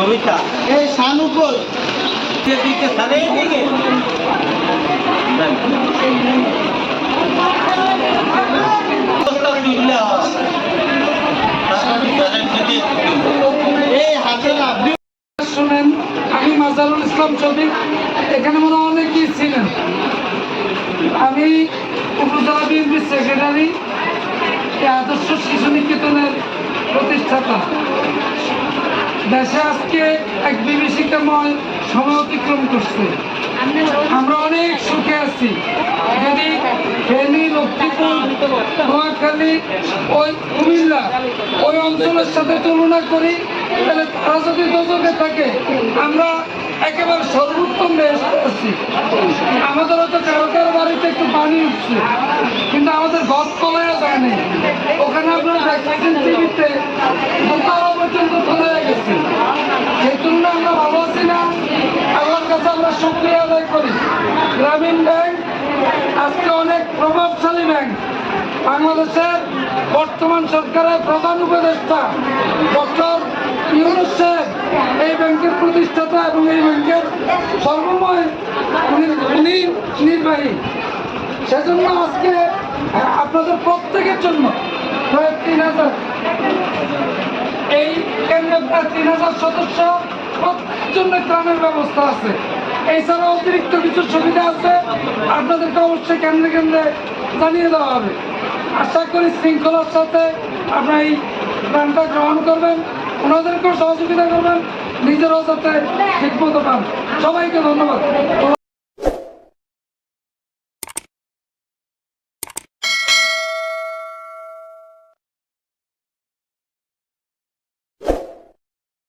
সবিতা এই দিকে? সারে দিকে? শোনেন আমি মাজারুল ইসলাম শফিক এখানে মনে হয় অনেকেই ছিলেন। আমি উপজেলা বিএনপির সেক্রেটারি আদর্শ শিশু নিকেতনের প্রতিষ্ঠাতা। দেশে আজকে এক বিভীষিকাময় সময় অতিক্রম করছে। আমরা অনেক সুখে আছি। যদি ফেনী লক্ষ্মীপুর নোয়াখালী, ওই কুমিল্লা, ওই অঞ্চলের সাথে তুলনা করি, তাহলে তারা যদি দোজকে থাকে, আমরা একেবারে সর্বোত্তম বেশ আছি। আমাদের হয়তো কারও কারও বাড়িতে একটু পানি উঠছে, কিন্তু আমাদের ঘর তলায় যায়নি ওখানে আপনারা দেখতেছেন টিভিতে দোতলা পর্যন্ত তলায় গেছে সেই তুলনায় আমরা ভালো আছি না আল্লাহর কাছে আমরা শুক্রিয়া আদায় করি গ্রামীণ ব্যাংক আজকে অনেক প্রভাবশালী ব্যাংক বাংলাদেশের বর্তমান সরকারের প্রধান উপদেষ্টা ডক্টর ইউনুস এই ব্যাংকের প্রতিষ্ঠাতা এবং এই ব্যাংকের সর্বময় নির্বাহী। সেজন্য আজকে আপনাদের প্রত্যেকের জন্য প্রায় তিন হাজার, এই কেন্দ্রে প্রায় তিন হাজার সদস্য প্রত্যেকের জন্য ত্রাণের ব্যবস্থা আছে। এছাড়া অতিরিক্ত কিছু সুবিধা আছে। আপনাদেরকে অবশ্যই কেন্দ্রে কেন্দ্রে জানিয়ে দেওয়া হবে। আশা করি শৃঙ্খলার সাথে আপনার এই প্ল্যানটা গ্রহণ করবেন, ওনাদেরকেও সহযোগিতা করবেন, নিজেরাও যাতে ঠিকমতো পান। সবাইকে ধন্যবাদ।